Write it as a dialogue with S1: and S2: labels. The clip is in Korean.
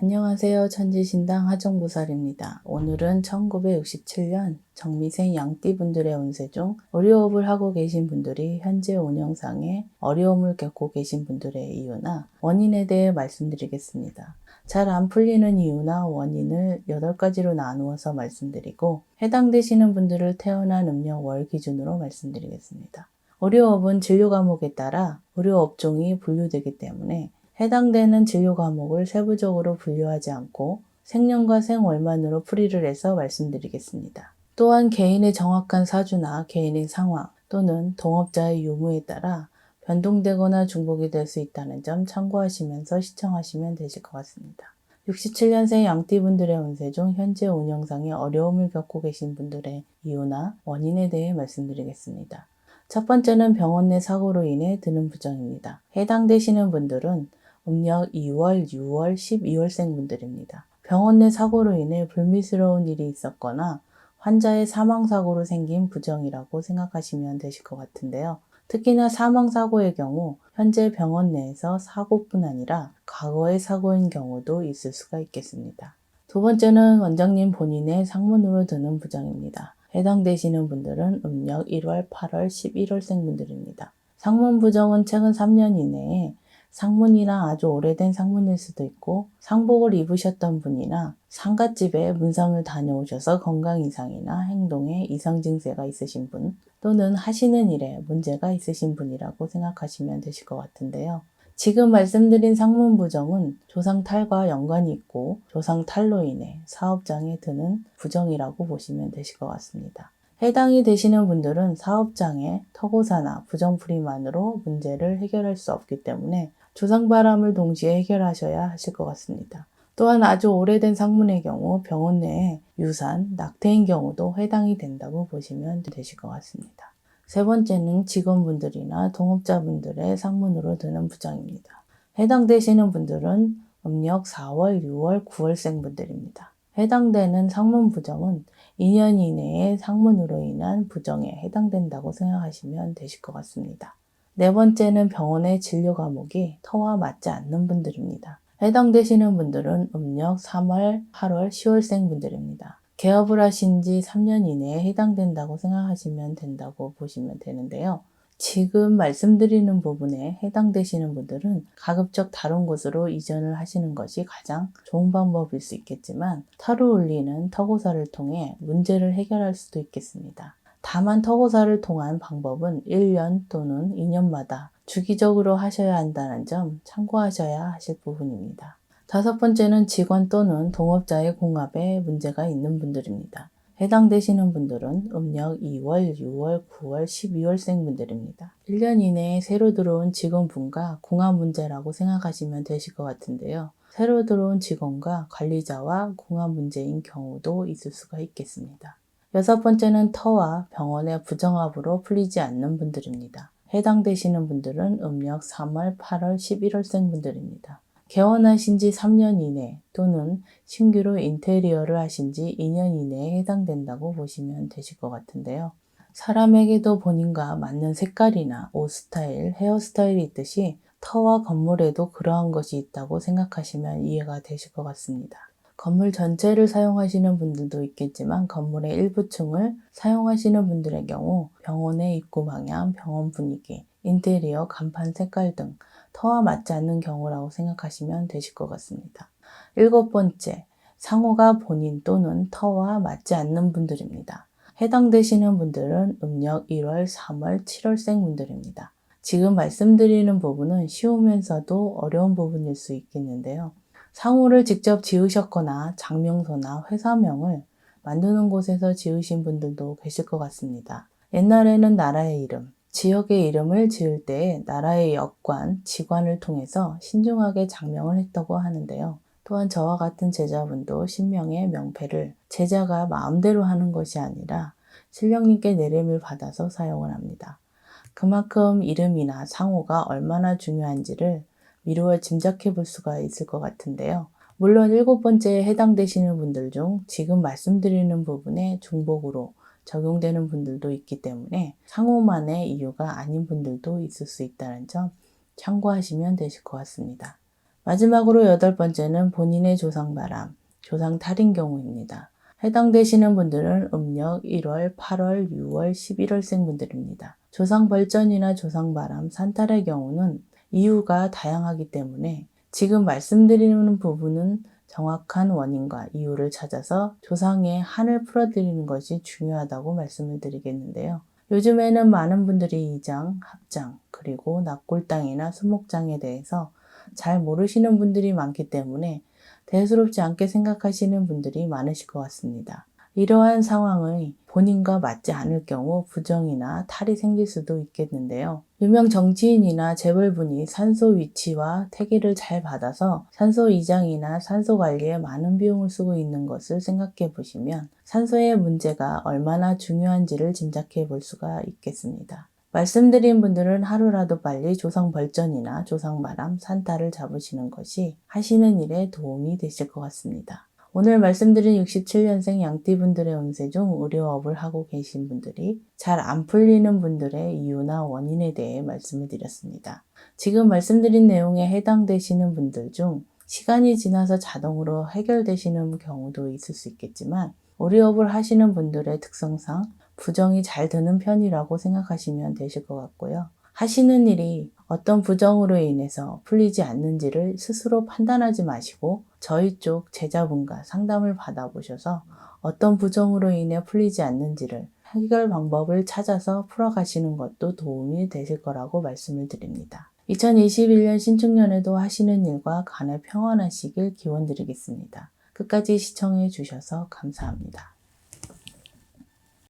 S1: 안녕하세요. 천지신당 하정부살입니다. 오늘은 1967년 정미생 양띠분들의 운세 중 의료업을 하고 계신 분들이 현재 운영상에 어려움을 겪고 계신 분들의 이유나 원인에 대해 말씀드리겠습니다. 잘 안 풀리는 이유나 원인을 8가지로 나누어서 말씀드리고 해당되시는 분들을 태어난 음력 월 기준으로 말씀드리겠습니다. 의료업은 진료 과목에 따라 의료 업종이 분류되기 때문에 해당되는 진료 과목을 세부적으로 분류하지 않고 생년과 생월만으로 풀이를 해서 말씀드리겠습니다. 또한 개인의 정확한 사주나 개인의 상황 또는 동업자의 유무에 따라 변동되거나 중복이 될 수 있다는 점 참고하시면서 시청하시면 되실 것 같습니다. 67년생 양띠분들의 운세 중 현재 운영상에 어려움을 겪고 계신 분들의 이유나 원인에 대해 말씀드리겠습니다. 첫 번째는 병원 내 사고로 인해 드는 부정입니다. 해당되시는 분들은 음력 2월, 6월, 12월생 분들입니다. 병원 내 사고로 인해 불미스러운 일이 있었거나 환자의 사망사고로 생긴 부정이라고 생각하시면 되실 것 같은데요. 특히나 사망사고의 경우 현재 병원 내에서 사고뿐 아니라 과거의 사고인 경우도 있을 수가 있겠습니다. 두 번째는 원장님 본인의 상문으로 드는 부정입니다. 해당되시는 분들은 음력 1월, 8월, 11월생 분들입니다. 상문 부정은 최근 3년 이내에 상문이나 아주 오래된 상문일 수도 있고 상복을 입으셨던 분이나 상갓집에 문상을 다녀오셔서 건강 이상이나 행동에 이상 증세가 있으신 분 또는 하시는 일에 문제가 있으신 분이라고 생각하시면 되실 것 같은데요. 지금 말씀드린 상문 부정은 조상 탈과 연관이 있고 조상 탈로 인해 사업장에 드는 부정이라고 보시면 되실 것 같습니다. 해당이 되시는 분들은 사업장에 터고사나 부정풀이만으로 문제를 해결할 수 없기 때문에 조상바람을 동시에 해결하셔야 하실 것 같습니다. 또한 아주 오래된 상문의 경우 병원 내에 유산, 낙태인 경우도 해당이 된다고 보시면 되실 것 같습니다. 세 번째는 직원분들이나 동업자분들의 상문으로 드는 부정입니다. 해당되시는 분들은 음력 4월, 6월, 9월생 분들입니다. 해당되는 상문 부정은 2년 이내에 상문으로 인한 부정에 해당된다고 생각하시면 되실 것 같습니다. 네 번째는 병원의 진료 과목이 터와 맞지 않는 분들입니다. 해당되시는 분들은 음력 3월, 8월, 10월생 분들입니다. 개업을 하신 지 3년 이내에 해당된다고 생각하시면 된다고 보시면 되는데요. 지금 말씀드리는 부분에 해당되시는 분들은 가급적 다른 곳으로 이전을 하시는 것이 가장 좋은 방법일 수 있겠지만 터를 올리는 터고사를 통해 문제를 해결할 수도 있겠습니다. 다만 터고사를 통한 방법은 1년 또는 2년마다 주기적으로 하셔야 한다는 점 참고하셔야 하실 부분입니다. 다섯 번째는 직원 또는 동업자의 공합에 문제가 있는 분들입니다. 해당되시는 분들은 음력 2월, 6월, 9월, 12월생 분들입니다. 1년 이내에 새로 들어온 직원분과 공합 문제라고 생각하시면 되실 것 같은데요. 새로 들어온 직원과 관리자와 공합 문제인 경우도 있을 수가 있겠습니다. 여섯 번째는 터와 병원의 부정합으로 풀리지 않는 분들입니다. 해당되시는 분들은 음력 3월, 8월, 11월생 분들입니다. 개원하신 지 3년 이내 또는 신규로 인테리어를 하신 지 2년 이내에 해당된다고 보시면 되실 것 같은데요. 사람에게도 본인과 맞는 색깔이나 옷 스타일, 헤어스타일이 있듯이 터와 건물에도 그러한 것이 있다고 생각하시면 이해가 되실 것 같습니다. 건물 전체를 사용하시는 분들도 있겠지만 건물의 일부 층을 사용하시는 분들의 경우 병원의 입구 방향, 병원 분위기, 인테리어, 간판 색깔 등 터와 맞지 않는 경우라고 생각하시면 되실 것 같습니다. 일곱 번째, 상호가 본인 또는 터와 맞지 않는 분들입니다. 해당되시는 분들은 음력 1월, 3월, 7월생 분들입니다. 지금 말씀드리는 부분은 쉬우면서도 어려운 부분일 수 있겠는데요. 상호를 직접 지으셨거나 장명소나 회사명을 만드는 곳에서 지으신 분들도 계실 것 같습니다. 옛날에는 나라의 이름, 지역의 이름을 지을 때 나라의 역관, 지관을 통해서 신중하게 장명을 했다고 하는데요. 또한 저와 같은 제자분도 신명의 명패를 제자가 마음대로 하는 것이 아니라 신령님께 내림을 받아서 사용을 합니다. 그만큼 이름이나 상호가 얼마나 중요한지를 미루어 짐작해 볼 수가 있을 것 같은데요. 물론 일곱 번째에 해당되시는 분들 중 지금 말씀드리는 부분에 중복으로 적용되는 분들도 있기 때문에 상호만의 이유가 아닌 분들도 있을 수 있다는 점 참고하시면 되실 것 같습니다. 마지막으로 여덟 번째는 본인의 조상 바람, 조상 탈인 경우입니다. 해당되시는 분들은 음력 1월, 8월, 6월, 11월생 분들입니다. 조상 벌전이나 조상 바람, 산탈의 경우는 이유가 다양하기 때문에 지금 말씀드리는 부분은 정확한 원인과 이유를 찾아서 조상의 한을 풀어드리는 것이 중요하다고 말씀을 드리겠는데요. 요즘에는 많은 분들이 이장, 합장, 그리고 납골당이나 수목장에 대해서 잘 모르시는 분들이 많기 때문에 대수롭지 않게 생각하시는 분들이 많으실 것 같습니다. 이러한 상황의 본인과 맞지 않을 경우 부정이나 탈이 생길 수도 있겠는데요. 유명 정치인이나 재벌분이 산소 위치와 태기를 잘 받아서 산소 이장이나 산소 관리에 많은 비용을 쓰고 있는 것을 생각해 보시면 산소의 문제가 얼마나 중요한지를 짐작해 볼 수가 있겠습니다. 말씀드린 분들은 하루라도 빨리 조상 벌전이나 조상 바람, 산타를 잡으시는 것이 하시는 일에 도움이 되실 것 같습니다. 오늘 말씀드린 67년생 양띠분들의 운세 중 의료업을 하고 계신 분들이 잘 안 풀리는 분들의 이유나 원인에 대해 말씀을 드렸습니다. 지금 말씀드린 내용에 해당되시는 분들 중 시간이 지나서 자동으로 해결되시는 경우도 있을 수 있겠지만 의료업을 하시는 분들의 특성상 부정이 잘 드는 편이라고 생각하시면 되실 것 같고요. 하시는 일이 어떤 부정으로 인해서 풀리지 않는지를 스스로 판단하지 마시고 저희 쪽 제자분과 상담을 받아보셔서 어떤 부정으로 인해 풀리지 않는지를 해결 방법을 찾아서 풀어가시는 것도 도움이 되실 거라고 말씀을 드립니다. 2021년 신축년에도 하시는 일과 간에 평안하시길 기원 드리겠습니다. 끝까지 시청해 주셔서 감사합니다.